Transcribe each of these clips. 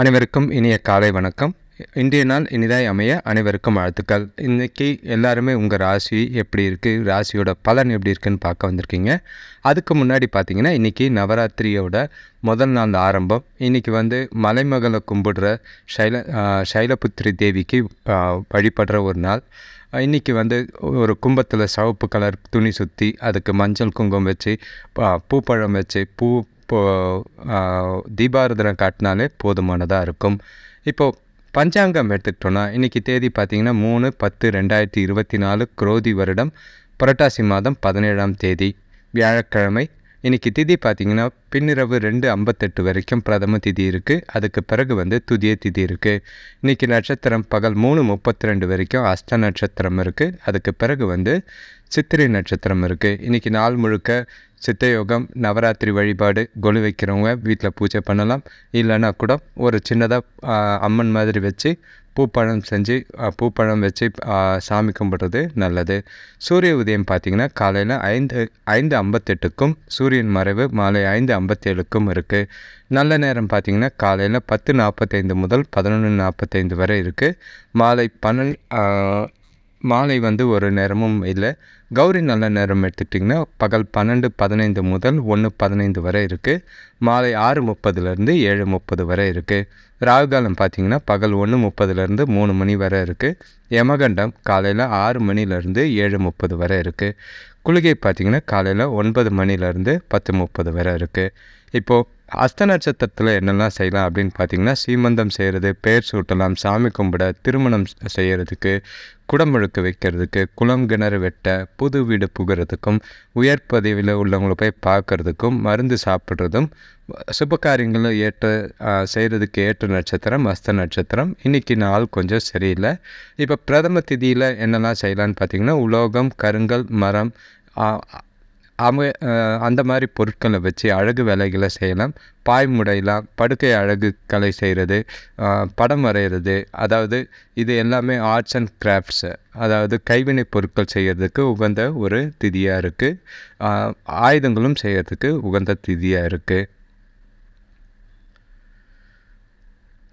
அனைவருக்கும் இனிய காலை வணக்கம். இன்றைய நாள் இனிதாய் அமைய அனைவருக்கும் வாழ்த்துக்கள். இன்றைக்கி எல்லாருமே உங்கள் ராசி எப்படி இருக்குது ராசியோட பலன் எப்படி இருக்குன்னு பார்க்க வந்திருக்கீங்க. அதுக்கு முன்னாடி பார்த்தீங்கன்னா இன்றைக்கி நவராத்திரியோட முதல் நாள் ஆரம்பம். இன்றைக்கி வந்து மலைமகளை கும்பிடுற சைல சைலபுத்திரி தேவிக்கு வழிபடுற ஒரு நாள். இன்றைக்கி வந்து ஒரு கும்பத்தில் சிவப்பு கலர் துணி சுற்றி அதுக்கு மஞ்சள் குங்குமம் வச்சு பூப்பழம் வச்சு பூ இப்போது தீபாரதனை காட்டினாலே போதுமானதாக இருக்கும். இப்போது பஞ்சாங்கம் எடுத்துக்கிட்டோன்னா இன்றைக்கி தேதி பார்த்தீங்கன்னா மூணு பத்து ரெண்டாயிரத்தி இருபத்தி நாலு குரோதி வருடம் புரட்டாசி மாதம் பதினேழாம் தேதி வியாழக்கிழமை. இன்றைக்கி திதி பார்த்திங்கன்னா பின்னிரவு ரெண்டு ஐம்பத்தெட்டு வரைக்கும் பிரதம திதி இருக்குது அதுக்கு பிறகு வந்து துதிய திதி இருக்குது இன்றைக்கி நட்சத்திரம் பகல் மூணு முப்பத்தி ரெண்டு வரைக்கும் அஸ்த நட்சத்திரம் இருக்குது அதுக்கு பிறகு வந்து சித்திரை நட்சத்திரம் இருக்குது இன்றைக்கி நாள் முழுக்க சித்தயோகம் நவராத்திரி வழிபாடு கொலு வைக்கிறவங்க வீட்டில் பூஜை பண்ணலாம். இல்லைன்னா கூட ஒரு சின்னதாக அம்மன் மாதிரி வச்சு பூப்பழம் செஞ்சு பூப்பழம் வச்சு சாமி கும்பிட்றது நல்லது. சூரிய உதயம் பார்த்திங்கன்னா காலையில் ஐந்து ஐந்து ஐம்பத்தெட்டுக்கும் சூரியன் மறைவு மாலை ஐந்து ஐம்பத்தேழுக்கும் இருக்குது நல்ல நேரம் பார்த்திங்கன்னா காலையில் பத்து நாற்பத்தைந்து முதல் பதினொன்று நாற்பத்தைந்து வரை இருக்குது மாலை பன்னெண்டு மாலை வந்து ஒரு நேரமும் இல்லை கௌரி நல்ல நேரம் எடுத்துக்கிட்டிங்கன்னா பகல் பன்னெண்டு பதினைந்து முதல் ஒன்று பதினைந்து வரை இருக்குது மாலை ஆறு முப்பதுலேருந்து ஏழு முப்பது வரை இருக்குது ராகுகாலம் பார்த்திங்கன்னா பகல் ஒன்று முப்பதுலேருந்து மூணு மணி வரை இருக்குது யமகண்டம் காலையில் ஆறு மணிலேருந்து ஏழு முப்பது வரை இருக்குது குளிகை பார்த்திங்கன்னா காலையில் ஒன்பது மணிலேருந்து பத்து முப்பது வரை இருக்குது இப்போது அஸ்த நட்சத்திரத்தில் என்னெல்லாம் செய்யலாம் அப்படின்னு பார்த்தீங்கன்னா சீமந்தம் செய்கிறது பேர் சூட்டலாம் சாமி கும்பிட திருமணம் செய்கிறதுக்கு குடமுழுக்கு வைக்கிறதுக்கு குளம் கிணறு வெட்ட புது வீடு புகிறதுக்கும் உயர் பதவியில் உள்ளவங்கள போய் பார்க்குறதுக்கும் மருந்து சாப்பிட்றதும் சுப காரியங்களை ஏற்ற செய்கிறதுக்கு ஏற்ற நட்சத்திரம் அஸ்த நட்சத்திரம். இன்றைக்கி நாள் கொஞ்சம் சரியில்லை. இப்போ பிரதம திதியில் என்னெல்லாம் செய்யலான்னு பார்த்தீங்கன்னா உலோகம் கருங்கல் மரம் அவங்க அந்த மாதிரி பொருட்களை வச்சு அழகு வேலைகளை செய்யலாம். பாய் முடையலாம் படுக்கை அழகு கலை செய்கிறது படம் வரைகிறது அதாவது இது எல்லாமே ஆர்ட்ஸ் அண்ட் கிராஃப்ட்ஸு அதாவது கைவினை பொருட்கள் செய்கிறதுக்கு உகந்த ஒரு திதியாக இருக்குது ஆயுதங்களும் செய்கிறதுக்கு உகந்த திதியாக இருக்குது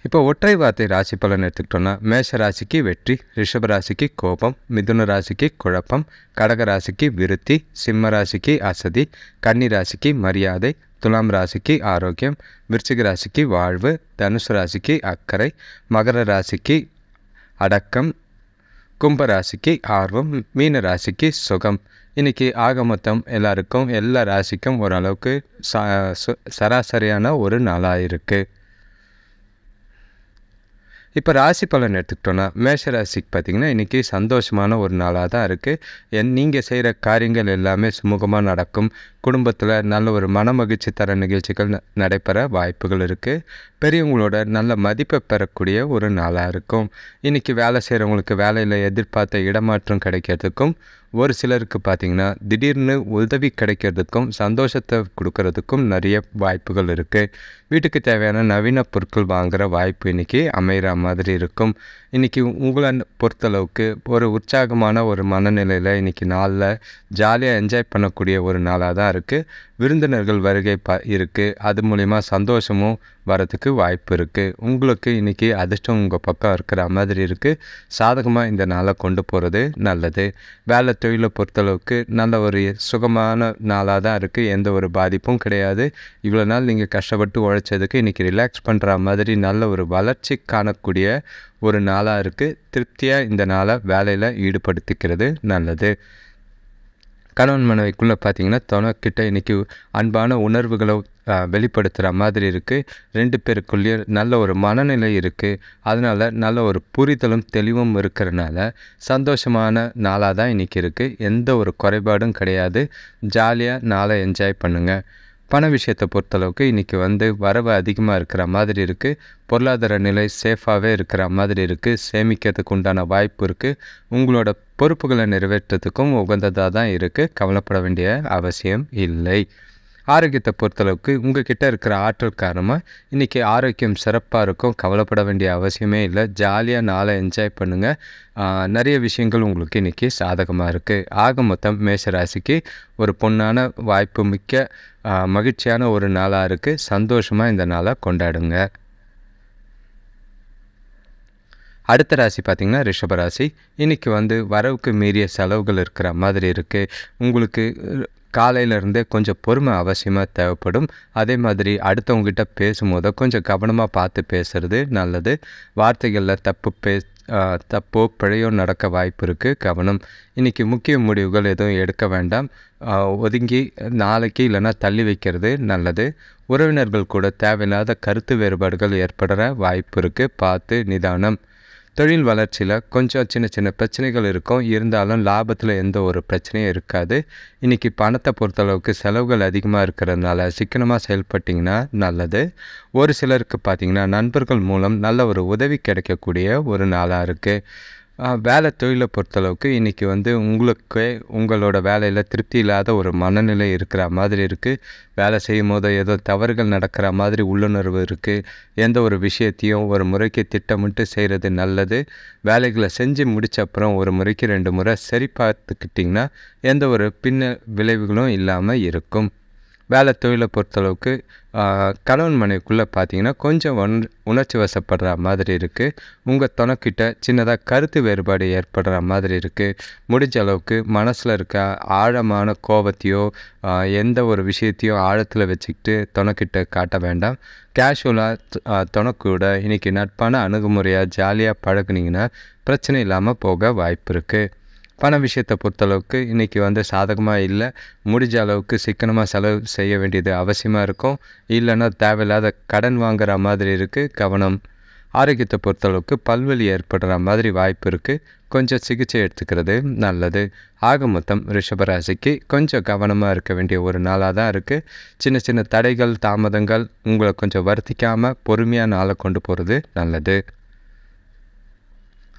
இப்போ ஒற்றை வார்த்தை ராசி பலன் எடுத்துக்கிட்டோம்னா மேஷ ராசிக்கு வெற்றி ரிஷப ராசிக்கு கோபம் மிதுன ராசிக்கு குழப்பம் கடக ராசிக்கு விருத்தி சிம்ம ராசிக்கு அசதி கன்னி ராசிக்கு மரியாதை துலாம் ராசிக்கு ஆரோக்கியம் விருச்சிக ராசிக்கு வாழ்வு தனுசு ராசிக்கு அக்கறை மகர ராசிக்கு அடக்கம் கும்ப ராசிக்கு ஆர்வம் மீன ராசிக்கு சுகம். இன்னைக்கு ஆக மொத்தம் எல்லாருக்கும் எல்லா ராசிக்கும் ஓரளவுக்கு சு- சராசரியான ஒரு நாளாக இருக்குது இப்போ ராசி பலன் எடுத்துக்கிட்டோன்னா மேஷ ராசிக்கு பார்த்தீங்கன்னா இன்றைக்கி சந்தோஷமான ஒரு நாளாக தான் இருக்குது என் நீங்கள் செய்கிற காரியங்கள் எல்லாமே சுமூகமாக நடக்கும். குடும்பத்தில் நல்ல ஒரு மனமகிழ்ச்சி தர நிகழ்ச்சிகள் நடைபெற வாய்ப்புகள் இருக்குது பெரியவங்களோட நல்ல மதிப்பை பெறக்கூடிய ஒரு நாளாக இருக்கும். இன்றைக்கி வேலை செய்கிறவங்களுக்கு வேலையில் எதிர்பார்த்த இடமாற்றம் கிடைக்கிறதுக்கும் ஒரு சிலருக்கு பார்த்தீங்கன்னா திடீர்னு உதவி கிடைக்கிறதுக்கும் சந்தோஷத்தை கொடுக்கறதுக்கும் நிறைய வாய்ப்புகள் இருக்குது வீட்டுக்கு தேவையான நவீன பொருட்கள் வாங்குகிற வாய்ப்பு இன்றைக்கி அமைகிற மாதிரி இருக்கும். இன்றைக்கி உங்களை பொறுத்தளவுக்கு ஒரு உற்சாகமான ஒரு மனநிலையில் இன்றைக்கி நாளில் ஜாலியாக என்ஜாய் பண்ணக்கூடிய ஒரு நாளாக தான் இருக்குது விருந்தினர்கள் வருகை ப இருக்குது அது மூலிமா சந்தோஷமும் வரத்துக்கு வாய்ப்பு இருக்குது உங்களுக்கு இன்றைக்கி அதிர்ஷ்டம் உங்கள் பக்கம் இருக்கிற மாதிரி இருக்குது சாதகமாக இந்த நாளை கொண்டு போகிறது நல்லது. வேலை தொழிலை பொறுத்தளவுக்கு நல்ல ஒரு சுகமான நாளாக தான் இருக்குது எந்த ஒரு பாதிப்பும் கிடையாது. இவ்வளோ நாள் நீங்கள் கஷ்டப்பட்டு உழைச்சதுக்கு இன்றைக்கி ரிலாக்ஸ் பண்ணுற மாதிரி நல்ல ஒரு வளர்ச்சி காணக்கூடிய ஒரு நாளாக இருக்குது திருப்தியாக இந்த நாளை வேலையில் ஈடுபடுத்திக்கிறது நல்லது. கணவன் மனைவிக்குள்ளே பார்த்தீங்கன்னா தனக்கிட்ட இன்றைக்கி அன்பான உணர்வுகளை வெளிப்படுத்துகிற மாதிரி இருக்குது ரெண்டு பேருக்குள்ளேயே நல்ல ஒரு மனநிலை இருக்குது அதனால் நல்ல ஒரு புரிதலும் தெளிவும் இருக்கிறனால சந்தோஷமான நாளாக தான் இன்றைக்கி இருக்குது எந்த ஒரு குறைபாடும் கிடையாது. ஜாலியாக நாளை என்ஜாய் பண்ணுங்கள் பண விஷயத்தை பொறுத்தளவுக்கு இன்றைக்கி வந்து வரவு அதிகமாக இருக்கிற மாதிரி இருக்குது பொருளாதார நிலை சேஃபாகவே இருக்கிற மாதிரி இருக்குது சேமிக்கிறதுக்கு உண்டான வாய்ப்பு இருக்குது உங்களோட பொறுப்புகளை நிறைவேற்றத்துக்கும் உகந்ததாக தான் இருக்குது கவலைப்பட வேண்டிய அவசியம் இல்லை. ஆரோக்கியத்தை பொறுத்தளவுக்கு உங்ககிட்ட இருக்கிற ஆற்றல் காரணமாக இன்றைக்கி ஆரோக்கியம் சிறப்பாக இருக்கும் கவலைப்பட வேண்டிய அவசியமே இல்லை. ஜாலியாக நாளை என்ஜாய் பண்ணுங்கள் நிறைய விஷயங்கள் உங்களுக்கு இன்றைக்கி சாதகமாக இருக்குது ஆக மொத்தம் மேஷராசிக்கு ஒரு பொண்ணான வாய்ப்பு மிக்க மகிழ்ச்சியான ஒரு நாளாக இருக்குது சந்தோஷமாக இந்த நாளை கொண்டாடுங்க. அடுத்த ராசி பார்த்திங்கன்னா ரிஷபராசி இன்றைக்கி வந்து வரவுக்கு மீறிய செலவுகள் இருக்கிற மாதிரி இருக்குது உங்களுக்கு காலையிலேருந்தே கொஞ்சம் பொறுமை அவசியமாக தேவைப்படும். அதே மாதிரி அடுத்தவங்ககிட்ட பேசும்போது கொஞ்சம் கவனமாக பார்த்து பேசுகிறது நல்லது. வார்த்தைகளில் தப்பு பே தப்போ பிழையோ நடக்க வாய்ப்பு இருக்குது கவனம். இன்றைக்கி முக்கிய முடிவுகள் எதுவும் எடுக்க வேண்டாம். ஒதுங்கி நாளைக்கு இல்லைன்னா தள்ளி வைக்கிறது நல்லது. உறவினர்கள் கூட தேவையில்லாத கருத்து வேறுபாடுகள் ஏற்படுற வாய்ப்பு இருக்குது பார்த்து நிதானம். தொழில் வளர்ச்சியில் கொஞ்சம் சின்ன சின்ன பிரச்சனைகள் இருக்கும். இருந்தாலும் லாபத்தில் எந்த ஒரு பிரச்சனையும் இருக்காது. இன்றைக்கி பணத்தை பொறுத்தளவுக்கு செலவுகள் அதிகமாக இருக்கிறதுனால சிக்கனமாக செயல்பட்டிங்கன்னா நல்லது. ஒரு சிலருக்கு பார்த்திங்கன்னா நண்பர்கள் மூலம் நல்ல ஒரு உதவி கிடைக்கக்கூடிய ஒரு நாளாக இருக்குது வேலை தொழிலை பொறுத்தளவுக்கு இன்றைக்கி வந்து உங்களுக்கு உங்களோட வேலையில் திருப்தி இல்லாத ஒரு மனநிலை இருக்கிற மாதிரி இருக்குது வேலை செய்யும் போது ஏதோ தவறுகள் நடக்கிற மாதிரி உள்ளுணர்வு இருக்குது எந்த ஒரு விஷயத்தையும் ஒரு முறைக்கு திட்டமிட்டு செய்கிறது நல்லது. வேலைகளை செஞ்சு முடித்த அப்புறம் ஒரு முறைக்கு ரெண்டு முறை சரி பார்த்துக்கிட்டிங்கன்னா எந்த ஒரு பின்ன விளைவுகளும் இல்லாமல் இருக்கும். வேலை தொழிலை பொறுத்தளவுக்கு கணவன் மனைவிக்குள்ளே பார்த்தீங்கன்னா கொஞ்சம் ஒன் உணர்ச்சி வசப்படுற மாதிரி இருக்குது உங்கள் துணைக்கிட்ட சின்னதாக கருத்து வேறுபாடு ஏற்படுற மாதிரி இருக்குது முடிஞ்ச அளவுக்கு மனசில் இருக்க ஆழமான கோபத்தையோ எந்த ஒரு விஷயத்தையோ ஆழத்தில் வச்சுக்கிட்டு துணைக்கிட்ட காட்ட வேண்டாம். கேஷுவலாக துணைக்கூட இன்றைக்கி நட்பான அணுகுமுறையாக ஜாலியாக பழகுனீங்கன்னா பிரச்சனை இல்லாமல் போக வாய்ப்பு இருக்குது பண விஷயத்தை பொறுத்தளவுக்கு இன்றைக்கி வந்து சாதகமாக இல்லை. முடிஞ்ச அளவுக்கு சிக்கனமாக செலவு செய்ய வேண்டியது அவசியமாக இருக்கும். இல்லைன்னா தேவையில்லாத கடன் வாங்குகிற மாதிரி இருக்குது கவனம். ஆரோக்கியத்தை பொறுத்தளவுக்கு பல்வலி ஏற்படுற மாதிரி வாய்ப்பு இருக்குது கொஞ்சம் சிகிச்சை எடுத்துக்கிறது நல்லது. ஆக மொத்தம் ரிஷபராசிக்கு கொஞ்சம் கவனமாக இருக்க வேண்டிய ஒரு நாளாக தான் இருக்குது சின்ன சின்ன தடைகள் தாமதங்கள் உங்களை கொஞ்சம் வருத்திக்காமல் பொறுமையாக நாளை கொண்டு போகிறது நல்லது.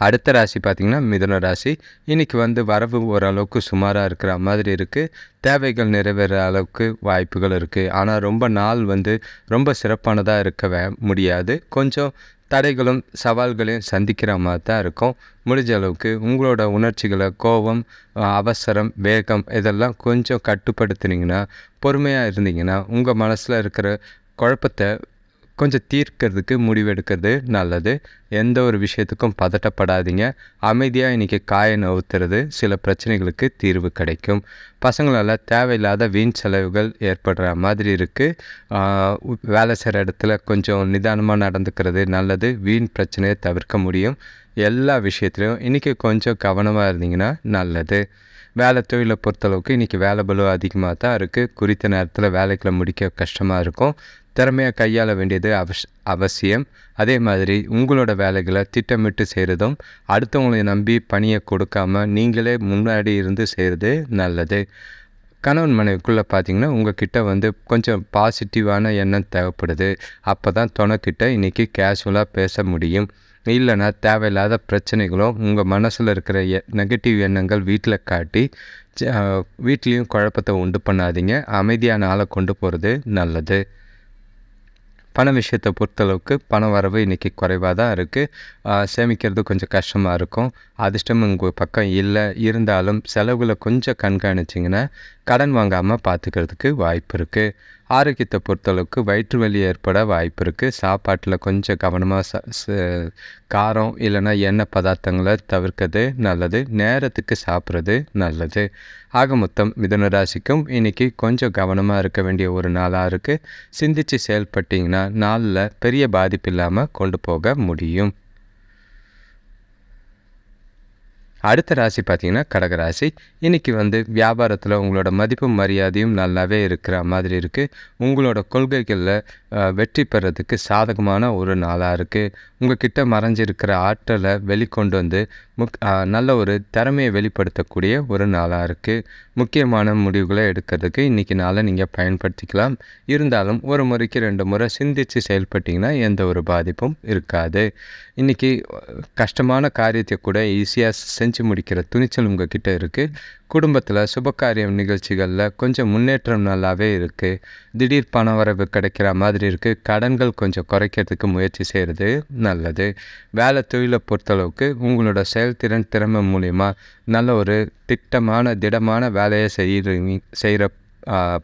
அடுத்த ராசி பார்த்திங்கன்னா மிதுன ராசி. இன்றைக்கி வந்து வரவு ஓரளவுக்கு சுமாராக இருக்கிற மாதிரி இருக்குது தேவைகள் நிறைவேற அளவுக்கு வாய்ப்புகள் இருக்குது ஆனால் ரொம்ப நாள் வந்து ரொம்ப சிறப்பானதாக இருக்க முடியாது. கொஞ்சம் தடைகளும் சவால்களையும் சந்திக்கிற மாதிரி தான் இருக்கும். முடிஞ்ச அளவுக்கு உங்களோட உணர்ச்சிகளை கோபம் அவசரம் வேகம் இதெல்லாம் கொஞ்சம் கட்டுப்படுத்துனீங்கன்னா பொறுமையாக இருந்தீங்கன்னா உங்கள் மனசில் இருக்கிற குழப்பத்தை கொஞ்சம் தீர்க்கிறதுக்கு முடிவெடுக்கிறது நல்லது. எந்த ஒரு விஷயத்துக்கும் பதட்டப்படாதீங்க. அமைதியாக இன்றைக்கி காய நவுத்துறது சில பிரச்சனைகளுக்கு தீர்வு கிடைக்கும். பசங்களால் தேவையில்லாத வீண் செலவுகள் ஏற்படுற மாதிரி இருக்குது வேலை செய்கிற இடத்துல கொஞ்சம் நிதானமாக நடந்துக்கிறது நல்லது. வீண் பிரச்சனையை தவிர்க்க முடியும். எல்லா விஷயத்துலையும் இன்றைக்கி கொஞ்சம் கவனமாக இருந்தீங்கன்னா நல்லது. வேலை தொழிலை பொறுத்தளவுக்கு இன்றைக்கி வேலை பலு அதிகமாக தான் இருக்குது குறித்த நேரத்தில் வேலைகளை முடிக்க கஷ்டமாக இருக்கும். திறமையாக கையாள வேண்டியது அவஷ் அவசியம். அதே மாதிரி உங்களோட வேலைகளை திட்டமிட்டு செய்கிறதும் அடுத்தவங்களை நம்பி பணியை கொடுக்காம நீங்களே முன்னாடி இருந்து செய்கிறது நல்லது. கணவன் மனைவிக்குள்ளே பார்த்தீங்கன்னா உங்ககிட்ட வந்து கொஞ்சம் பாசிட்டிவான எண்ணம் தேவைப்படுது. அப்போ தான் துணைக்கிட்ட இன்றைக்கி கேஷுவலாக பேச முடியும். இல்லைன்னா தேவையில்லாத பிரச்சனைகளும் உங்கள் மனசில் இருக்கிற எ நெகட்டிவ் எண்ணங்கள் வீட்டில் காட்டி வீட்லேயும் குழப்பத்தை உண்டு பண்ணாதீங்க. அமைதியான ஆளை கொண்டு போகிறது நல்லது. பண விஷயத்தை பொறுத்தளவுக்கு பண வரவு இன்றைக்கி குறைவாக தான் இருக்குது சேமிக்கிறது கொஞ்சம் கஷ்டமாக இருக்கும். அதிர்ஷ்டம் உங்கள் பக்கம் இல்லை. இருந்தாலும் செலவுகளை கொஞ்சம் கண்காணிச்சிங்கன்னா கடன் வாங்காமல் பார்த்துக்கிறதுக்கு வாய்ப்பு இருக்குது ஆரோக்கியத்தை பொறுத்தளவுக்கு வயிற்று வலி ஏற்பட வாய்ப்பு இருக்குது சாப்பாட்டில் கொஞ்சம் கவனமாக ச காரம் இல்லைன்னா எண்ணெய் பதார்த்தங்களை தவிர்க்கிறது நல்லது. நேரத்துக்கு சாப்பிட்றது நல்லது. ஆக மொத்தம் மிதன ராசிக்கும் இன்றைக்கி கொஞ்சம் கவனமாக இருக்க வேண்டிய ஒரு நாளாக இருக்குது சிந்தித்து செயல்பட்டிங்கன்னா நாளில் பெரிய பாதிப்பு இல்லாமல் கொண்டு போக முடியும். அடுத்த ராசி பார்த்திங்கன்னா கடகராசி இன்றைக்கி வந்து வியாபாரத்தில் உங்களோட மதிப்பு மரியாதையும் நல்லாவே இருக்கிற மாதிரி இருக்குது உங்களோட கொள்கைகளில் வெற்றி பெறதுக்கு சாதகமான ஒரு நாளாக இருக்குது உங்கக்கிட்ட மறைஞ்சிருக்கிற ஆற்றலை வெளிக்கொண்டு வந்து முக் நல்ல ஒரு திறமையை வெளிப்படுத்தக்கூடிய ஒரு நாளாக இருக்குது முக்கியமான முடிவுகளை எடுக்கிறதுக்கு இன்றைக்கி நாளை நீங்கள் பயன்படுத்திக்கலாம். இருந்தாலும் ஒரு முறைக்கு ரெண்டு முறை சிந்தித்து செயல்பட்டிங்கன்னா எந்த ஒரு பாதிப்பும் இருக்காது. இன்றைக்கி கஷ்டமான காரியத்தை கூட ஈஸியாக செஞ்சு முடிக்கிற துணிச்சல் உங்கள் கிட்டே இருக்குது குடும்பத்தில் சுபகாரியம் நிகழ்ச்சிகளில் கொஞ்சம் முன்னேற்றம் நல்லாவே இருக்குது திடீர் பண வரவு கிடைக்கிற மாதிரி இருக்குது கடன்கள் கொஞ்சம் குறைக்கிறதுக்கு முயற்சி செய்கிறது நல்லது. வேலை தொழிலை பொறுத்தளவுக்கு உங்களோட செயல்திறன் திறமை மூலிமா நல்ல ஒரு திட்டமான திடமான வேலையை செய்கிறீங்க செய்கிற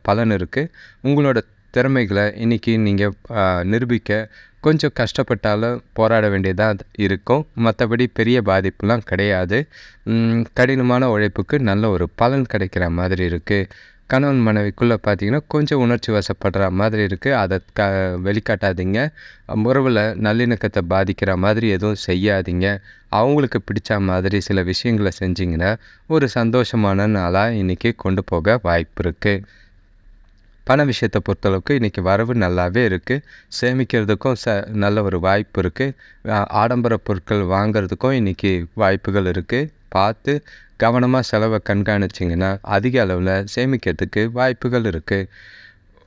பலன் இருக்குது உங்களோட திறமைகளை இன்றைக்கி நீங்கள் நிரூபிக்க கொஞ்சம் கஷ்டப்பட்டாலும் போராட வேண்டியதாக இருக்கும். மற்றபடி பெரிய பாதிப்புலாம் கிடையாது. கடினமான உழைப்புக்கு நல்ல ஒரு பலன் கிடைக்கிற மாதிரி இருக்குது கணவன் மனைவிக்குள்ளே பார்த்தீங்கன்னா கொஞ்சம் உணர்ச்சி வசப்படுற மாதிரி இருக்குது அதை க வெளிக்காட்டாதீங்க. உறவில் நல்லிணக்கத்தை பாதிக்கிற மாதிரி எதுவும் செய்யாதீங்க. அவங்களுக்கு பிடிச்ச மாதிரி சில விஷயங்களை செஞ்சிங்கன்னா ஒரு சந்தோஷமான நாளாக இன்றைக்கி கொண்டு போக வாய்ப்பு இருக்குது பண விஷயத்தை பொறுத்தளவுக்கு இன்றைக்கி வரவு நல்லாவே இருக்குது சேமிக்கிறதுக்கும் ச நல்ல ஒரு வாய்ப்பு இருக்குது ஆடம்பர பொருட்கள் வாங்கிறதுக்கும் இன்றைக்கி வாய்ப்புகள் இருக்குது பார்த்து கவனமாக செலவை கண்காணிச்சிங்கன்னா அதிக அளவில் சேமிக்கிறதுக்கு வாய்ப்புகள் இருக்குது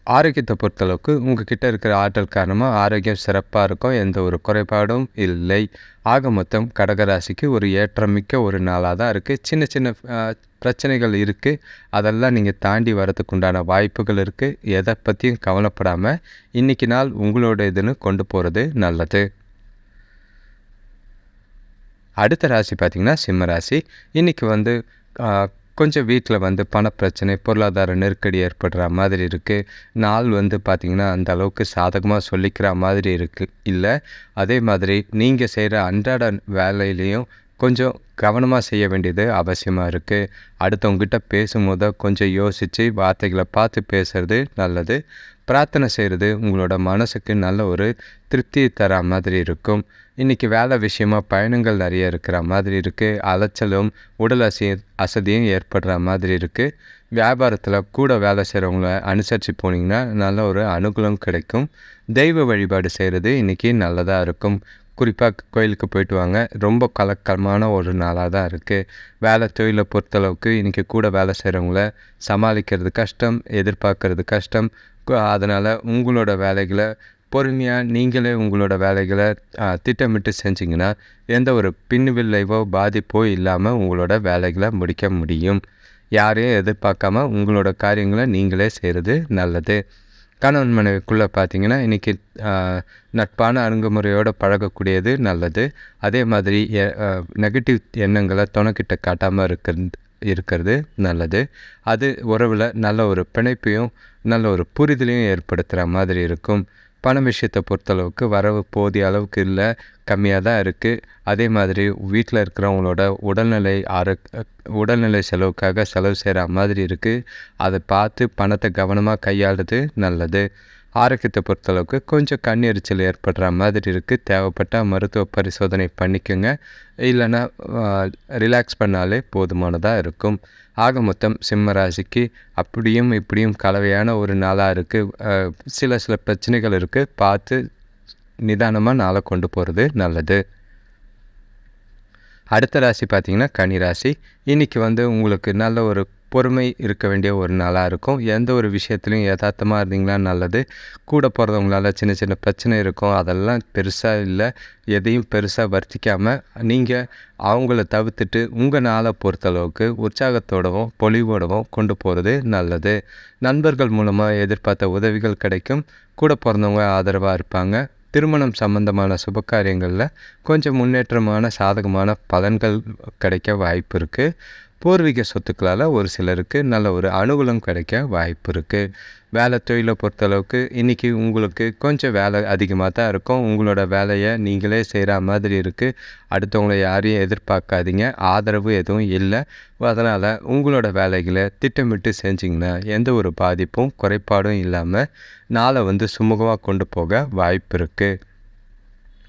ஆரோக்கியத்தை பொறுத்தளவுக்கு உங்கள் கிட்டே இருக்கிற ஆற்றல் காரணமாக ஆரோக்கியம் சிறப்பாக இருக்கும். எந்த ஒரு குறைபாடும் இல்லை. ஆக மொத்தம் கடகராசிக்கு ஒரு ஏற்றமிக்க ஒரு நாளாக தான் இருக்குது சின்ன சின்ன பிரச்சனைகள் இருக்குது அதெல்லாம் நீங்கள் தாண்டி வரதுக்கு உண்டான வாய்ப்புகள் இருக்குது எதை பற்றியும் கவலைப்படாமல் இன்றைக்கி நாள் உங்களோட இதுன்னு கொண்டு போகிறது நல்லது. அடுத்த ராசி பார்த்திங்கன்னா சிம்ம ராசி. இன்றைக்கி வந்து கொஞ்சம் வீட்டில் வந்து பணப்பிரச்சனை பொருளாதார நெருக்கடி ஏற்படுற மாதிரி இருக்குது நாள் வந்து பார்த்திங்கன்னா அந்த அளவுக்கு சாதகமாக சொல்லிக்கிற மாதிரி இருக்குது இல்லை. அதே மாதிரி நீங்கள் செய்கிற அன்றாட வேலையிலையும் கொஞ்சம் கவனமாக செய்ய வேண்டியது அவசியமாக இருக்குது அடுத்தவங்ககிட்ட பேசும்போது கொஞ்சம் யோசித்து வார்த்தைகளை பார்த்து பேசுகிறது நல்லது. பிரார்த்தனை செய்கிறது உங்களோட மனசுக்கு நல்ல ஒரு திருப்தியை தர மாதிரி இருக்கும். இன்றைக்கி வேலை விஷயமாக பயணங்கள் நிறைய இருக்கிற மாதிரி இருக்குது அலைச்சலும் உடல் அசி அசதியும் ஏற்படுற மாதிரி இருக்குது வியாபாரத்தில் கூட வேலை செய்கிறவங்கள அனுசரித்து போனீங்கன்னா நல்ல ஒரு அனுகூலம் கிடைக்கும். தெய்வ வழிபாடு செய்கிறது இன்றைக்கி நல்லதாக இருக்கும். குறிப்பாக கோயிலுக்கு போயிட்டு வாங்க. ரொம்ப கலக்கமான ஒரு நாளாக தான் இருக்குது வேலை தொழிலை பொறுத்தளவுக்கு இன்றைக்கி கூட வேலை செய்கிறவங்கள சமாளிக்கிறது கஷ்டம் எதிர்பார்க்கறது கஷ்டம். அதனால் உங்களோட வேலைகளை பொறுமையாக நீங்களே உங்களோட வேலைகளை திட்டமிட்டு செஞ்சிங்கன்னா எந்த ஒரு பின் விளைவோ பாதிப்போ இல்லாமல் உங்களோட வேலைகளை முடிக்க முடியும். யாரையும் எதிர்பார்க்காம உங்களோட காரியங்களை நீங்களே செய்கிறது நல்லது. கணவன் மனைவிக்குள்ளே பார்த்தீங்கன்னா இன்றைக்கி நட்பான அணுகுமுறையோடு பழகக்கூடியது நல்லது. அதே மாதிரி நெகட்டிவ் எண்ணங்களை துணைக்கிட்ட காட்டாமல் இருக்கிறது இருக்கிறது நல்லது. அது உறவில் நல்ல ஒரு பிணைப்பையும் நல்ல ஒரு புரிதலையும் ஏற்படுத்துகிற மாதிரி இருக்கும். பண விஷயத்தை பொறுத்தளவுக்கு வரவு போதிய அளவுக்கு இல்லை கம்மியாக தான் இருக்குது அதே மாதிரி வீட்டில் இருக்கிறவங்களோட உடல்நிலை ஆரோ உடல்நிலை செலவுக்காக செலவு செய்கிற மாதிரி இருக்குது அதை பார்த்து பணத்தை கவனமாக கையாளுறது நல்லது. ஆரோக்கியத்தை பொறுத்தளவுக்கு கொஞ்சம் கண் எரிச்சல் ஏற்படுற மாதிரி இருக்குது தேவைப்பட்டால் மருத்துவ பரிசோதனை பண்ணிக்கோங்க. இல்லைன்னா ரிலாக்ஸ் பண்ணாலே போதுமானதாக இருக்கும். ஆக மொத்தம் சிம்ம ராசிக்கு அப்படியும் இப்படியும் கலவையான ஒரு நாளாக இருக்குது சில சில பிரச்சனைகள் இருக்குது பார்த்து நிதானமாக நாளை கொண்டு போகிறது நல்லது. அடுத்த ராசி பார்த்திங்கன்னா கனி ராசி. இன்றைக்கி வந்து உங்களுக்கு நல்ல ஒரு பொறுமை இருக்க வேண்டிய ஒரு நாளாக இருக்கும். எந்த ஒரு விஷயத்துலையும் யதார்த்தமாக இருந்தீங்களா நல்லது. கூட போகிறவங்களால சின்ன சின்ன பிரச்சனை இருக்கும். அதெல்லாம் பெருசாக இல்லை. எதையும் பெருசாக வர்த்திக்காமல் நீங்கள் அவங்கள தவிர்த்துட்டு உங்கள் நாளை பொறுத்தளவுக்கு உற்சாகத்தோடவும் பொலிவோடவும் கொண்டு போகிறது நல்லது. நண்பர்கள் மூலமாக எதிர்பார்த்த உதவிகள் கிடைக்கும். கூட பிறந்தவங்க ஆதரவாக இருப்பாங்க. திருமணம் சம்பந்தமான சுபகாரியங்களில் கொஞ்சம் முன்னேற்றமான சாதகமான பலன்கள் கிடைக்க வாய்ப்பு இருக்குது பூர்வீக சொத்துக்களால் ஒரு சிலருக்கு நல்ல ஒரு அனுகூலம் கிடைக்க வாய்ப்பு இருக்குது வேலை தொழிலை பொறுத்தளவுக்கு இன்றைக்கி உங்களுக்கு கொஞ்சம் வேலை அதிகமாக தான் இருக்கும். உங்களோட வேலையை நீங்களே செய்கிற மாதிரி இருக்குது. அடுத்தவங்களை யாரையும் எதிர்பார்க்காதீங்க. ஆதரவு எதுவும் இல்லை. அதனால் உங்களோட வேலைகளை திட்டமிட்டு செஞ்சிங்கன்னா எந்த ஒரு பாதிப்பும் குறைபாடும் இல்லாமல் நாளை வந்து சுமூகமாக கொண்டு போக வாய்ப்பு இருக்குது.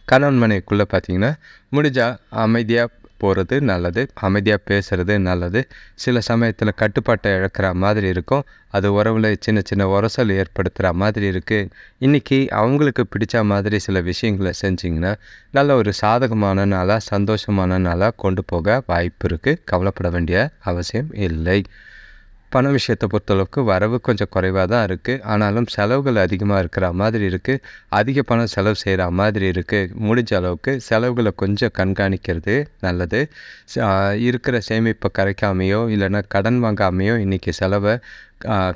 கணவன் மனைக்குள்ளே பார்த்தீங்கன்னா முடிஞ்சால் அமைதியாக போகிறது நல்லது அமைதியாக பேசுகிறது நல்லது. சில சமயத்தில் கட்டுப்பாட்டை இழக்கிற மாதிரி இருக்கும். அது உறவில் சின்ன சின்ன உரசல் ஏற்படுத்துகிற மாதிரி இருக்குது இன்றைக்கி அவங்களுக்கு பிடிச்ச மாதிரி சில விஷயங்களை செஞ்சிங்கன்னா நல்ல ஒரு சாதகமான நாளாக சந்தோஷமான நாளாக கொண்டு போக வாய்ப்பு இருக்குது கவலைப்பட வேண்டிய அவசியம் இல்லை. பண விஷயத்தை பொறுத்தளவுக்கு வரவு கொஞ்சம் குறைவாக தான் இருக்குது ஆனாலும் செலவுகள் அதிகமாக இருக்கிற மாதிரி இருக்குது அதிக பணம் செலவு செய்கிற மாதிரி இருக்குது முடிஞ்ச அளவுக்கு செலவுகளை கொஞ்சம் கண்காணிக்கிறது நல்லது. இருக்கிற சேமிப்பை கரைக்காமையோ இல்லைன்னா கடன் வாங்காமையோ இன்றைக்கி செலவை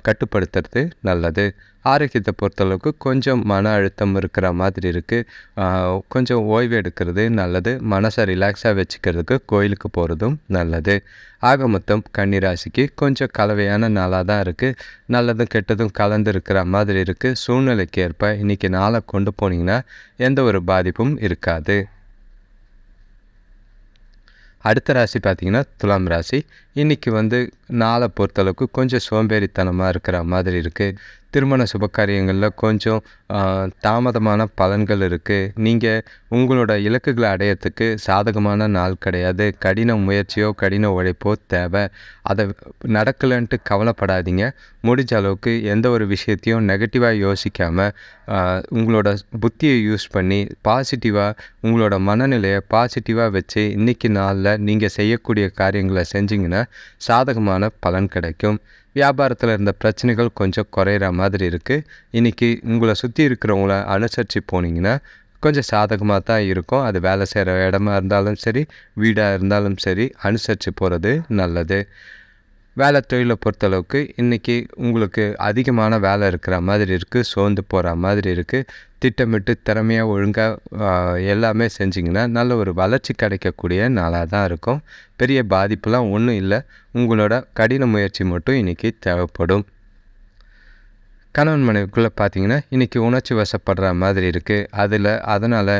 கட்டுப்படுத்துறது நல்லது. ஆரோக்கியத்தை பொறுத்தளவுக்கு கொஞ்சம் மன அழுத்தம் இருக்கிற மாதிரி இருக்குது கொஞ்சம் ஓய்வு எடுக்கிறது நல்லது. மனசை ரிலாக்ஸாக வச்சுக்கிறதுக்கு கோயிலுக்கு போகிறதும் நல்லது. ஆக மொத்தம் கன்னிராசிக்கு கொஞ்சம் கலவையான நாளாக தான் இருக்குது நல்லதும் கெட்டதும் கலந்து இருக்கிற மாதிரி இருக்குது சூழ்நிலைக்கு ஏற்ப இன்றைக்கி நாளை கொண்டு போனீங்கன்னா எந்த ஒரு பாதிப்பும் இருக்காது. அடுத்த ராசி பார்த்திங்கன்னா துலாம் ராசி. இன்றைக்கி வந்து நாளை பொறுத்தளவுக்கு கொஞ்சம் சோம்பேறித்தனமாக இருக்கிற மாதிரி இருக்குது திருமண சுபகாரியங்களில் கொஞ்சம் தாமதமான பலன்கள் இருக்குது நீங்கள் உங்களோட இலக்குகளை அடையிறதுக்கு சாதகமான நாள் கிடையாது. கடின முயற்சியோ கடின உழைப்போ தேவை. அதை நடக்கலைன்ட்டு கவலைப்படாதீங்க. முடிஞ்ச அளவுக்கு எந்த ஒரு விஷயத்தையும் நெகட்டிவாக யோசிக்காமல் உங்களோட புத்தியை யூஸ் பண்ணி பாசிட்டிவாக உங்களோட மனநிலையை பாசிட்டிவாக வச்சு இன்றைக்கி நாளில் நீங்கள் செய்யக்கூடிய காரியங்களை செஞ்சிங்கன்னா சாதகமான பலன் கிடைக்கும். வியாபாரத்தில் இருந்த பிரச்சனைகள் கொஞ்சம் குறையிற மாதிரி இருக்குது இன்றைக்கி உங்களை சுற்றி இருக்கிறவங்கள அனுசரித்து போனீங்கன்னா கொஞ்சம் சாதகமாக தான் இருக்கும். அது வேலை செய்கிற இடமா இருந்தாலும் சரி வீடாக இருந்தாலும் சரி அனுசரித்து போகிறது நல்லது. வேலை தொழிலை பொறுத்தளவுக்கு இன்றைக்கி உங்களுக்கு அதிகமான வேலை இருக்கிற மாதிரி இருக்குது சோர்ந்து போகிற மாதிரி இருக்குது திட்டமிட்டு திறமையாக ஒழுங்காக எல்லாமே செஞ்சிங்கன்னா நல்ல ஒரு வளர்ச்சி கிடைக்கக்கூடிய நாளாக தான் இருக்கும். பெரிய பாதிப்புலாம் ஒன்றும் இல்லை. உங்களோட கடின முயற்சி மட்டும் இன்றைக்கி தேவைப்படும். கணவன் மனைவிக்குள்ளே பார்த்தீங்கன்னா இன்றைக்கி உணர்ச்சி வசப்படுற மாதிரி இருக்குது அதில் அதனால்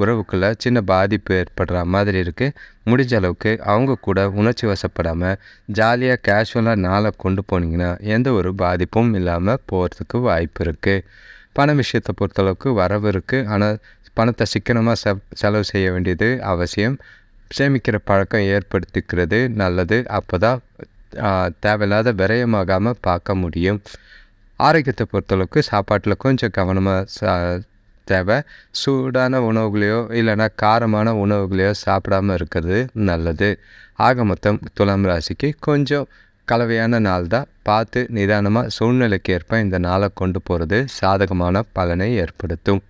உறவுக்குள்ளே சின்ன பாதிப்பு ஏற்படுற மாதிரி இருக்குது முடிஞ்ச அளவுக்கு அவங்க கூட உணர்ச்சி வசப்படாமல் ஜாலியாக கேஷுவலாக நாளை கொண்டு போனீங்கன்னா எந்த ஒரு பாதிப்பும் இல்லாமல் போகிறதுக்கு வாய்ப்பு இருக்குது பண விஷயத்தை பொறுத்தளவுக்கு வரவு இருக்குது ஆனால் பணத்தை சிக்கனமாக செ செலவு செய்ய வேண்டியது அவசியம். சேமிக்கிற பழக்கம் ஏற்படுத்திக்கிறது நல்லது. அப்போ தான் தேவையில்லாத விரயமாகாமல் பார்க்க முடியும். ஆரோக்கியத்தை பொறுத்தளவுக்கு சாப்பாட்டில் கொஞ்சம் கவனமாக சா தேவை. சூடான உணவுகளையோ இல்லைனா காரமான உணவுகளையோ சாப்பிடாமல் இருக்கிறது நல்லது. ஆக மொத்தம் துலாம் ராசிக்கு கொஞ்சம் கலவையான நாள் தான் பார்த்து நிதானமாக சூழ்நிலைக்கு ஏற்ப இந்த நாளை கொண்டு போகிறது சாதகமான பலனை ஏற்படுத்தும்.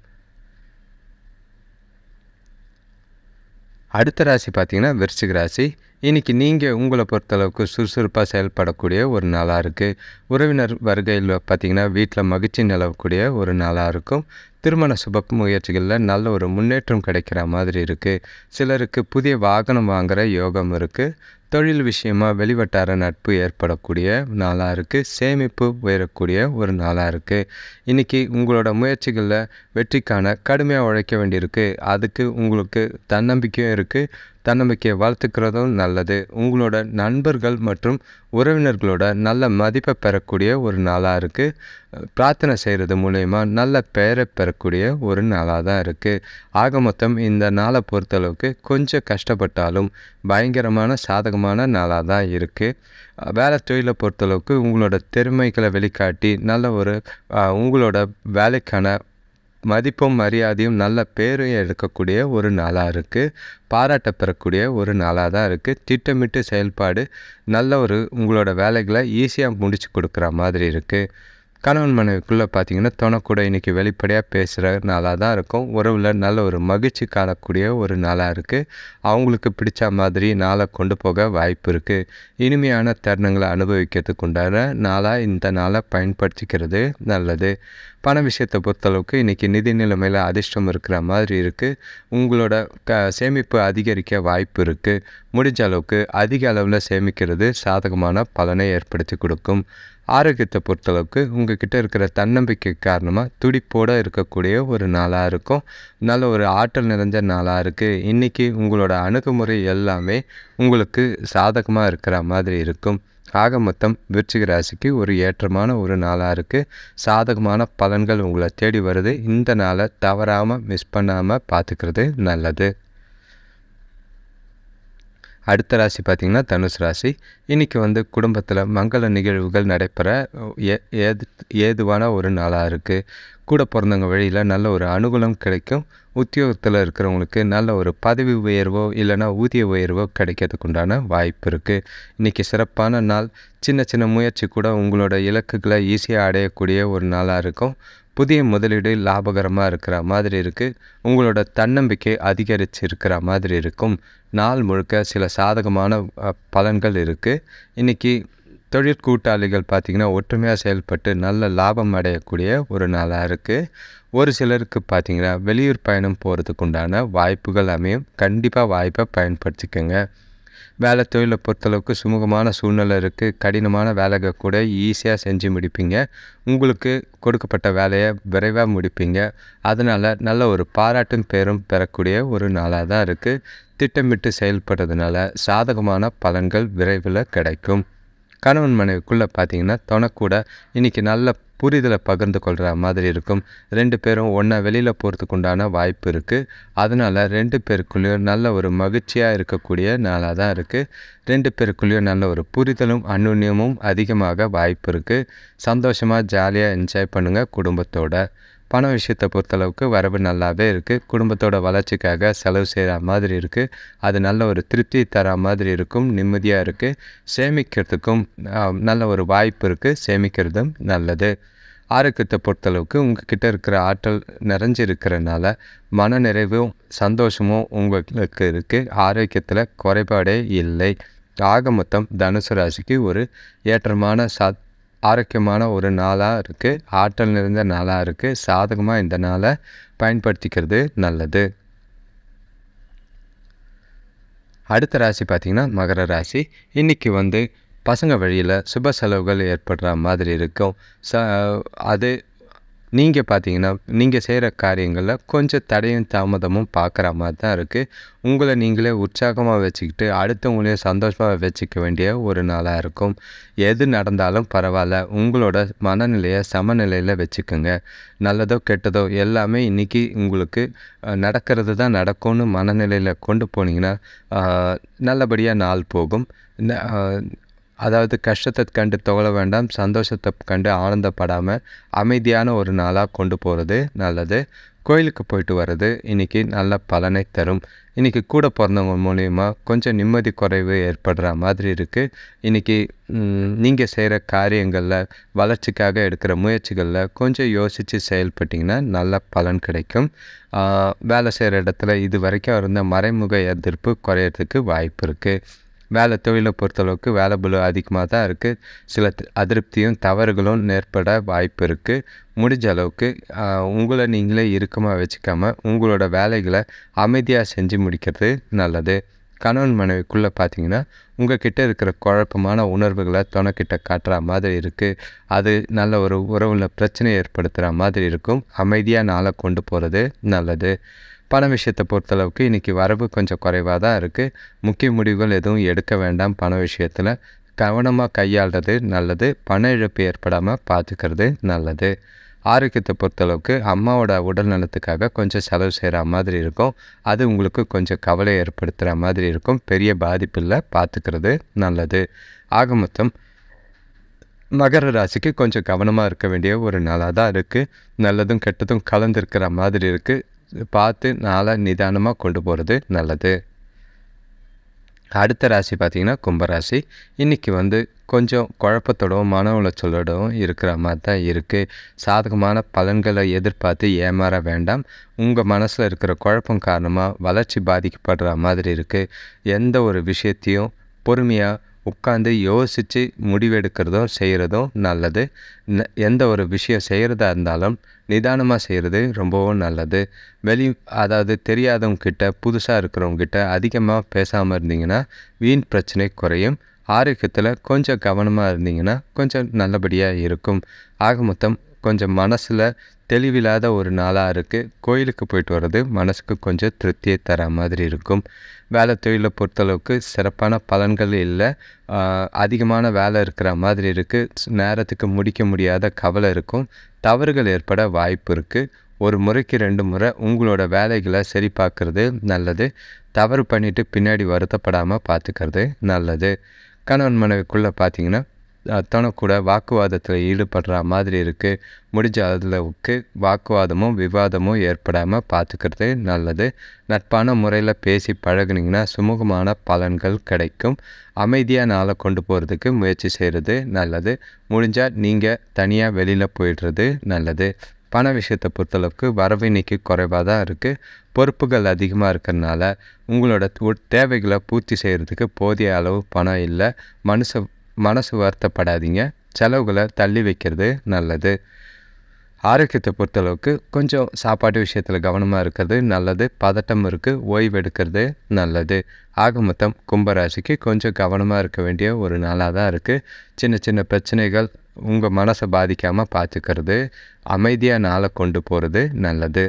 அடுத்த ராசி பார்த்திங்கன்னா விருச்சிக ராசி. இன்றைக்கி நீங்கள் உங்களை பொறுத்தளவுக்கு சுறுசுறுப்பாக செயல்படக்கூடிய ஒரு நாளாக இருக்குது உறவினர் வருகையில் பார்த்திங்கன்னா வீட்டில் மகிழ்ச்சி நிலவக்கூடிய ஒரு நாளாக இருக்கும். திருமண சுப முயற்சிகளில் நல்ல ஒரு முன்னேற்றம் கிடைக்கிற மாதிரி இருக்குது சிலருக்கு புதிய வாகனம் வாங்குகிற யோகம் இருக்குது தொழில் விஷயமாக வெளிவட்டார நட்பு ஏற்படக்கூடிய நாளாக இருக்குது சேமிப்பு உயரக்கூடிய ஒரு நாளாக இருக்குது இன்றைக்கி உங்களோட முயற்சிகளில் வெற்றிக்கான கடுமையாக உழைக்க வேண்டியிருக்கு. அதுக்கு உங்களுக்கு தன்னம்பிக்கையும் இருக்குது தன்னம்பிக்கையை வளர்த்துக்கிறதும் நல்லது. உங்களோட நண்பர்கள் மற்றும் உறவினர்களோட நல்ல மதிப்பை பெறக்கூடிய ஒரு நாளாக இருக்குது பிரார்த்தனை செய்கிறது மூலயமா நல்ல பெயரை பெறக்கூடிய ஒரு நாளாக தான் இருக்குது ஆக மொத்தம் இந்த நாளை பொறுத்தளவுக்கு கொஞ்சம் கஷ்டப்பட்டாலும் பயங்கரமான சாதகமான நாளாக தான் இருக்குது வேலை தொழிலை பொறுத்தளவுக்கு உங்களோட திறமைகளை வெளிக்காட்டி நல்ல ஒரு உங்களோட வேலைக்கான மதிப்பும் மரியாதையும் நல்ல பேரும் எடுக்கக்கூடிய ஒரு நாளாக இருக்குது பாராட்ட பெறக்கூடிய ஒரு நாளாக தான் இருக்குது திட்டமிட்டு செயல்பாடு நல்ல ஒரு உங்களோட வேலைகளை ஈஸியாக முடிச்சு கொடுக்குற மாதிரி இருக்குது கணவன் மனைவிக்குள்ளே பார்த்தீங்கன்னா துணக்கூட இன்றைக்கி வெளிப்படையாக பேசுகிற நாளாக தான் இருக்கும். உறவில் நல்ல ஒரு மகிழ்ச்சி காணக்கூடிய ஒரு நாளாக இருக்குது அவங்களுக்கு பிடிச்ச மாதிரி நாளை கொண்டு போக வாய்ப்பு இருக்குது இனிமையான தருணங்களை அனுபவிக்கிறதுக்கு உண்டான நாளாக இந்த நாளை பயன்படுத்திக்கிறது நல்லது. பண விஷயத்தை பொறுத்தளவுக்கு இன்றைக்கி நிதி நிலைமையில் அதிர்ஷ்டம் இருக்கிற மாதிரி இருக்குது உங்களோட க சேமிப்பு அதிகரிக்க வாய்ப்பு இருக்குது முடிஞ்ச அளவுக்கு அதிக அளவில் சேமிக்கிறது சாதகமான பலனை ஏற்படுத்தி கொடுக்கும். ஆரோக்கியத்தை பொறுத்தளவுக்கு உங்கள் கிட்டே இருக்கிற தன்னம்பிக்கை காரணமாக துடிப்போடு இருக்கக்கூடிய ஒரு நாளாக இருக்கும். நல்ல ஒரு ஆற்றல் நிறைஞ்ச நாளாக இருக்குது இன்றைக்கி உங்களோட அணுகுமுறை எல்லாமே உங்களுக்கு சாதகமாக இருக்கிற மாதிரி இருக்கும். ஆக மொத்தம் விருச்சிக ராசிக்கு ஒரு ஏற்றமான ஒரு நாளாக இருக்குது சாதகமான பலன்கள் உங்களை தேடி வருது. இந்த நாளை தவறாமல் மிஸ் பண்ணாமல் பார்த்துக்கிறது நல்லது. அடுத்த ராசி பார்த்திங்கன்னா தனுஷ் ராசி. இன்றைக்கி வந்து குடும்பத்தில் மங்கள நிகழ்வுகள் நடைபெற ஏ ஏது ஏதுவான ஒரு நாளாக இருக்குது கூட பிறந்தவங்க வழியில் நல்ல ஒரு அனுகூலம் கிடைக்கும். உத்தியோகத்தில் இருக்கிறவங்களுக்கு நல்ல ஒரு பதவி உயர்வோ இல்லைனா ஊதிய உயர்வோ கிடைக்கிறதுக்கு உண்டான வாய்ப்பு இருக்குது இன்றைக்கி சிறப்பான நாள். சின்ன சின்ன முயற்சி கூட உங்களோட இலக்குகளை ஈஸியாக அடையக்கூடிய ஒரு நாளாக இருக்கும். புதிய முதலீடு லாபகரமாக இருக்கிற மாதிரி இருக்குது உங்களோட தன்னம்பிக்கை அதிகரித்து இருக்கிற மாதிரி இருக்கும். நாள் முழுக்க சில சாதகமான பலன்கள் இருக்குது இன்றைக்கி தொழில் கூட்டாளிகள் பார்த்திங்கன்னா ஒற்றுமையாக செயல்பட்டு நல்ல லாபம் அடையக்கூடிய ஒரு நாளாக இருக்குது ஒரு சிலருக்கு பார்த்திங்கன்னா வெளியூர் பயணம் போகிறதுக்கு உண்டான வாய்ப்புகள் அமையும். கண்டிப்பாக வாய்ப்பை பயன்படுத்திக்கோங்க. வேலை தொழிலை பொறுத்தளவுக்கு சுமூகமான சூழ்நிலை இருக்குது கடினமான வேலைகள் கூட ஈஸியாக செஞ்சு முடிப்பீங்க. உங்களுக்கு கொடுக்கப்பட்ட வேலையை விரைவாக முடிப்பீங்க. அதனால் நல்ல ஒரு பாராட்டும் பேரும் பெறக்கூடிய ஒரு நாளாக தான் இருக்குது திட்டமிட்டு செயல்படுறதுனால சாதகமான பலன்கள் விரைவில் கிடைக்கும். கணவன் மனைவிக்குள்ளே பார்த்தீங்கன்னா தொணக்கூட இன்றைக்கி நல்ல புரிதலை பகிர்ந்து கொள்கிற மாதிரி இருக்கும். ரெண்டு பேரும் ஒன்றா வெளியில் போகிறதுக்கு உண்டான வாய்ப்பு இருக்குது அதனால் ரெண்டு பேருக்குள்ளேயும் நல்ல ஒரு மகிழ்ச்சியாக இருக்கக்கூடிய நாளாக தான் இருக்குது ரெண்டு பேருக்குள்ளேயும் நல்ல ஒரு புரிதலும் அந்யுன்யமும் அதிகமாக வாய்ப்பு இருக்குது சந்தோஷமாக ஜாலியாக என்ஜாய் பண்ணுங்கள் குடும்பத்தோட. பண விஷயத்தை பொறுத்தளவுக்கு வரவு நல்லாவே இருக்குது குடும்பத்தோட வளர்ச்சிக்காக செலவு செய்கிற மாதிரி இருக்குது அது நல்ல ஒரு திருப்தி தர மாதிரி இருக்கும். நிம்மதியாக இருக்குது சேமிக்கிறதுக்கும் நல்ல ஒரு வாய்ப்பு இருக்குது சேமிக்கிறதும் நல்லது. ஆரோக்கியத்தை பொறுத்தளவுக்கு உங்ககிட்ட இருக்கிற ஆற்றல் நிறைஞ்சிருக்கிறனால மன நிறைவும் சந்தோஷமும் உங்களுக்கு இருக்குது ஆரோக்கியத்தில் குறைபாடே இல்லை. ஆக மொத்தம் தனுசு ராசிக்கு ஒரு ஏற்றமான சத் ஆரோக்கியமான ஒரு நாளாக இருக்குது ஆற்றல் நிறைந்த நாளாக இருக்குது சாதகமாக இந்த நாளை பயன்படுத்திக்கிறது நல்லது. அடுத்த ராசி பார்த்திங்கன்னா மகர ராசி. இன்றைக்கி வந்து பசங்க வழியில் சுப செலவுகள் ஏற்படுற மாதிரி இருக்கும். ச அது நீங்கள் பார்த்தீங்கன்னா நீங்கள் செய்கிற காரியங்களில் கொஞ்சம் தடையும் தாமதமும் பார்க்குற மாதிரி தான் இருக்குது உங்களை நீங்களே உற்சாகமாக வச்சுக்கிட்டு அடுத்தவங்களையும் சந்தோஷமாக வச்சுக்க வேண்டிய ஒரு நாளாக இருக்கும். எது நடந்தாலும் பரவாயில்ல. உங்களோட மனநிலையை சமநிலையில் வச்சுக்கோங்க. நல்லதோ கெட்டதோ எல்லாமே இன்றைக்கி உங்களுக்கு நடக்கிறது தான் நடக்கும்னு மனநிலையில் கொண்டு போனீங்கன்னா நல்லபடியாக நாள் போகும். அதாவது கஷ்டத்தை கண்டு தொகழ வேண்டாம் சந்தோஷத்தை கண்டு ஆனந்தப்படாமல் அமைதியான ஒரு நாளாக கொண்டு போகிறது நல்லது. கோயிலுக்கு போயிட்டு வர்றது இன்றைக்கி நல்ல பலனை தரும். இன்றைக்கி கூட பிறந்தவங்க மூலிமா கொஞ்சம் நிம்மதி குறைவு ஏற்படுற மாதிரி இருக்குது இன்றைக்கி நீங்கள் செய்கிற காரியங்களில் வளர்ச்சிக்காக எடுக்கிற முயற்சிகளில் கொஞ்சம் யோசித்து செயல்பட்டிங்கன்னா நல்ல பலன் கிடைக்கும். வேலை செய்கிற இடத்துல இது வரைக்கும் இருந்த மறைமுக எதிர்ப்பு குறையிறதுக்கு வாய்ப்பு இருக்குது வேலை தொழிலை பொறுத்தளவுக்கு வேலை பலு அதிகமாக தான் இருக்குது சில அதிருப்தியும் தவறுகளும் ஏற்பட வாய்ப்பு இருக்குது முடிஞ்ச அளவுக்கு உங்களை நீங்களே இறுக்கமாக வச்சுக்காமல் உங்களோட வேலைகளை அமைதியாக செஞ்சு முடிக்கிறது நல்லது. கணவன் மனைவிக்குள்ளே பார்த்தீங்கன்னா உங்கள் கிட்டே இருக்கிற குழப்பமான உணர்வுகளை துணைக்கிட்ட காட்டுற மாதிரி இருக்குது அது நல்ல ஒரு உறவில் பிரச்சனை ஏற்படுத்துகிற மாதிரி இருக்கும். அமைதியாக நாளை கொண்டு போகிறது நல்லது. பண விஷயத்தை பொறுத்தளவுக்கு இன்றைக்கி வரவு கொஞ்சம் குறைவாக தான் இருக்குது முக்கிய முடிவுகள் எதுவும் எடுக்க வேண்டாம். பண விஷயத்தில் கவனமாக கையாளுறது நல்லது. பண இழப்பு ஏற்படாமல் பார்த்துக்கிறது நல்லது. ஆரோக்கியத்தை பொறுத்தளவுக்கு அம்மாவோட உடல் நலத்துக்காக கொஞ்சம் செலவு செய்கிற மாதிரி இருக்கும். அது உங்களுக்கு கொஞ்சம் கவலை ஏற்படுத்துகிற மாதிரி இருக்கும். பெரிய பாதிப்பில் பார்த்துக்கிறது நல்லது. ஆக மொத்தம் மகர ராசிக்கு கொஞ்சம் கவனமாக இருக்க வேண்டிய ஒரு நாளாக தான் இருக்குது நல்லதும் கெட்டதும் கலந்துருக்கிற மாதிரி இருக்குது பார்த்து நாளை நிதானமாக கொண்டு போகிறது நல்லது. அடுத்த ராசி பார்த்திங்கன்னா கும்பராசி. இன்றைக்கி வந்து கொஞ்சம் குழப்பத்தோடவும் மன உளைச்சலோடவும் இருக்கிற மாதிரி தான் இருக்குது சாதகமான பலன்களை எதிர்பார்த்து ஏமாற வேண்டாம். உங்கள் மனசில் இருக்கிற குழப்பம் காரணமாக வளர்ச்சி பாதிக்கப்படுற மாதிரி இருக்குது எந்த ஒரு விஷயத்தையும் பொறுமையாக உட்காந்து யோசித்து முடிவெடுக்கிறதும் செய்கிறதும் நல்லது. எந்த ஒரு விஷயம் செய்கிறதா இருந்தாலும் நிதானமாக செய்கிறது ரொம்பவும் நல்லது. வெளி அதாவது தெரியாதவங்கக்கிட்ட புதுசாக இருக்கிறவங்கக்கிட்ட அதிகமாக பேசாமல் இருந்தீங்கன்னா வீண் பிரச்சனை குறையும். ஆரோக்கியத்தில் கொஞ்சம் கவனமாக இருந்தீங்கன்னா கொஞ்சம் நல்லபடியாக இருக்கும். ஆக மொத்தம் கொஞ்சம் மனசில் தெளிவில்லாத ஒரு நாளாக இருக்குது கோயிலுக்கு போயிட்டு வர்றது மனசுக்கு கொஞ்சம் திருப்தியை தர மாதிரி இருக்கும். வேலை தொழிலை பொறுத்தளவுக்கு சிறப்பான பலன்கள் இல்லை. அதிகமான வேலை இருக்கிற மாதிரி இருக்குது நேரத்துக்கு முடிக்க முடியாத கவலை இருக்கும். தவறுகள் ஏற்பட வாய்ப்பு இருக்குது ஒரு முறைக்கு ரெண்டு முறை உங்களோட வேலைகளை சரி பார்க்குறது நல்லது. தவறு பண்ணிவிட்டு பின்னாடி வருத்தப்படாமல் பார்த்துக்கிறது நல்லது. கணவன் மனைவிக்குள்ளே பார்த்தீங்கன்னா அத்தனை கூட வாக்குவாதத்தில் ஈடுபடுற மாதிரி இருக்குது முடிஞ்ச அளவுக்கு வாக்குவாதமும் விவாதமும் ஏற்படாமல் பார்த்துக்கிறது நல்லது. நட்பான முறையில் பேசி பழகுனீங்கன்னா சுமூகமான பலன்கள் கிடைக்கும். அமைதியாக நாளை கொண்டு போகிறதுக்கு முயற்சி செய்கிறது நல்லது. முடிஞ்சால் நீங்கள் தனியாக வெளியில் போயிடுறது நல்லது. பண விஷயத்தை பொறுத்தளவுக்கு வரவு இன்னைக்கு குறைவாக தான் இருக்குது பொறுப்புகள் அதிகமாக இருக்கிறதுனால உங்களோட தேவைகளை பூர்த்தி செய்கிறதுக்கு போதிய அளவு பணம் இல்லை. மனுஷ மனசு வருத்தப்படாதீங்க. செலவுகளை தள்ளி வைக்கிறது நல்லது. ஆரோக்கியத்தை பொறுத்தளவுக்கு கொஞ்சம் சாப்பாட்டு விஷயத்தில் கவனமாக இருக்கிறது நல்லது. பதட்டம் இருக்குது ஓய்வு எடுக்கிறது நல்லது. ஆக மொத்தம் கும்பராசிக்கு கொஞ்சம் கவனமாக இருக்க வேண்டிய ஒரு நாளாக தான் இருக்குது சின்ன சின்ன பிரச்சனைகள் உங்கள் மனசை பாதிக்காமல் பார்த்துக்கிறது அமைதியாக நாளை கொண்டு போகிறது நல்லது.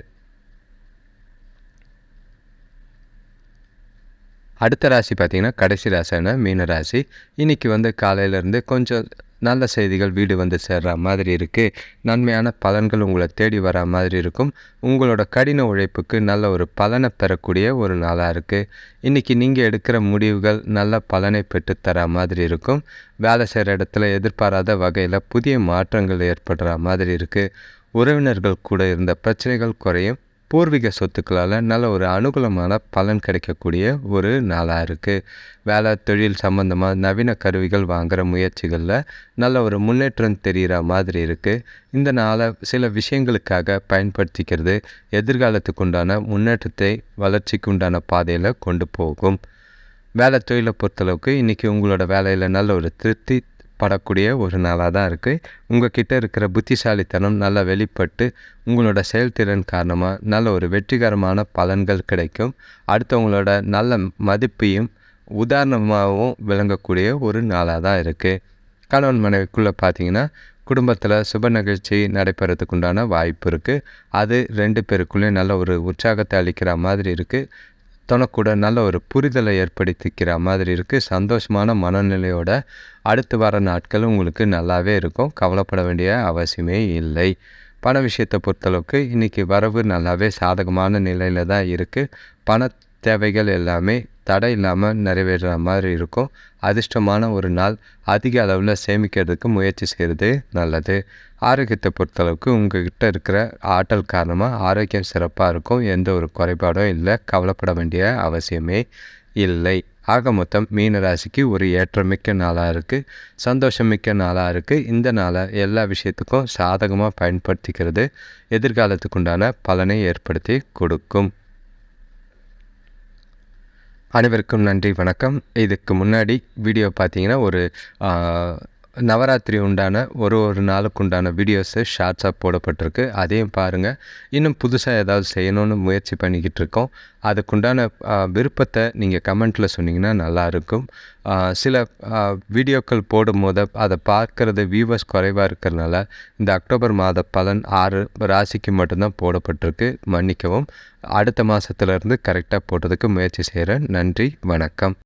அடுத்த ராசி பார்த்திங்கன்னா கடைசி ராசியான மீன ராசி. இன்றைக்கி வந்து காலையிலேருந்து கொஞ்சம் நல்ல செய்திகள் வீடு வந்து சேர்ற மாதிரி இருக்குது நன்மையான பலன்கள் உங்களை தேடி வர மாதிரி இருக்கும். உங்களோட கடின உழைப்புக்கு நல்ல ஒரு பலனை பெறக்கூடிய ஒரு நாளாக இருக்குது இன்றைக்கி நீங்கள் எடுக்கிற முடிவுகள் நல்ல பலனை பெற்றுத்தர மாதிரி இருக்கும். வேலை செய்கிற இடத்துல எதிர்பாராத வகையில் புதிய மாற்றங்கள் ஏற்படுற மாதிரி இருக்குது உறவினர்கள் கூட இருந்த பிரச்சனைகள் குறையும். பூர்வீக சொத்துக்களால் நல்ல ஒரு அனுகூலமான பலன் கிடைக்கக்கூடிய ஒரு நாளாக இருக்குது வேலை தொழில் சம்மந்தமாக நவீன கருவிகள் வாங்குகிற முயற்சிகளில் நல்ல ஒரு முன்னேற்றம் தெரிகிற மாதிரி இருக்குது இந்த நாளை சில விஷயங்களுக்காக பயன்படுத்திக்கிறது எதிர்காலத்துக்கு உண்டான முன்னேற்றத்தை வளர்ச்சிக்கு உண்டான பாதையில் கொண்டு போகும். வேலை தொழிலை பொறுத்தளவுக்கு இன்றைக்கி உங்களோட வேலையில் நல்ல ஒரு திருப்தி படக்கூடிய ஒரு நாளாக தான் இருக்குது உங்கள் கிட்டே இருக்கிற புத்திசாலித்தனம் நல்லா வெளிப்பட்டு உங்களோட செயல்திறன் காரணமாக நல்ல ஒரு வெற்றிகரமான பலன்கள் கிடைக்கும். அடுத்தவங்களோட நல்ல மதிப்பையும் உதாரணமாகவும் விளங்கக்கூடிய ஒரு நாளாக தான் இருக்குது கணவன் மனைவிக்குள்ளே பார்த்தீங்கன்னா குடும்பத்தில் சுப நிகழ்ச்சி நடைபெறதுக்கு உண்டான வாய்ப்பு இருக்குது அது ரெண்டு பேருக்குள்ளேயும் நல்ல ஒரு உற்சாகத்தை அளிக்கிற மாதிரி இருக்குது தனக்கூட நல்ல ஒரு புரிதலை ஏற்படுத்திக்கிற மாதிரி இருக்குது சந்தோஷமான மனநிலையோட அடுத்து வர நாட்கள் உங்களுக்கு நல்லாவே இருக்கும். கவலைப்பட வேண்டிய அவசியமே இல்லை. பண விஷயத்தை பொறுத்தளவுக்கு இன்றைக்கி வரவு நல்லாவே சாதகமான நிலையில் தான் இருக்குது பண தேவைகள் எல்லாமே தடை இல்லாமல் நிறைவேறுற மாதிரி இருக்கும். அதிர்ஷ்டமான ஒரு நாள். அதிக அளவில் சேமிக்கிறதுக்கு முயற்சி செய்கிறது நல்லது. ஆரோக்கியத்தை பொறுத்தளவுக்கு உங்கள்கிட்ட இருக்கிற ஆற்றல் காரணமாக ஆரோக்கியம் சிறப்பாக இருக்கும். எந்த ஒரு குறைபாடும் இல்லை. கவலைப்பட வேண்டிய அவசியமே இல்லை. ஆக மொத்தம் மீனராசிக்கு ஒரு ஏற்றமிக்க நாளாக இருக்குது சந்தோஷமிக்க நாளாக இருக்குது இந்த நாளை எல்லா விஷயத்துக்கும் சாதகமாக பயன்படுத்திக்கிறது எதிர்காலத்துக்குண்டான பலனை ஏற்படுத்தி கொடுக்கும். அனைவருக்கும் நன்றி வணக்கம். இதுக்கு முன்னாடி வீடியோ பார்த்தீங்கன்னா ஒரு நவராத்திரி உண்டான ஒரு ஒரு நாளுக்கு உண்டான வீடியோஸு ஷார்ட்ஸாக போடப்பட்டிருக்கு. அதையும் பாருங்கள் இன்னும் புதுசாக ஏதாவது செய்யணும்னு முயற்சி பண்ணிக்கிட்டு இருக்கோம். அதுக்குண்டான விருப்பத்தை நீங்கள் கமெண்ட்டில் சொன்னிங்கன்னா நல்லாயிருக்கும். சில வீடியோக்கள் போடும் போது அதை பார்க்குறது வியூவர்ஸ் குறைவாக இருக்கிறனால இந்த அக்டோபர் மாத பலன் ஆறு ராசிக்கு மட்டும்தான் போடப்பட்டிருக்கு. மன்னிக்கவும். அடுத்த மாதத்துலேருந்து கரெக்டாக போடுறதுக்கு முயற்சி செய்கிறேன் நன்றி. வணக்கம்.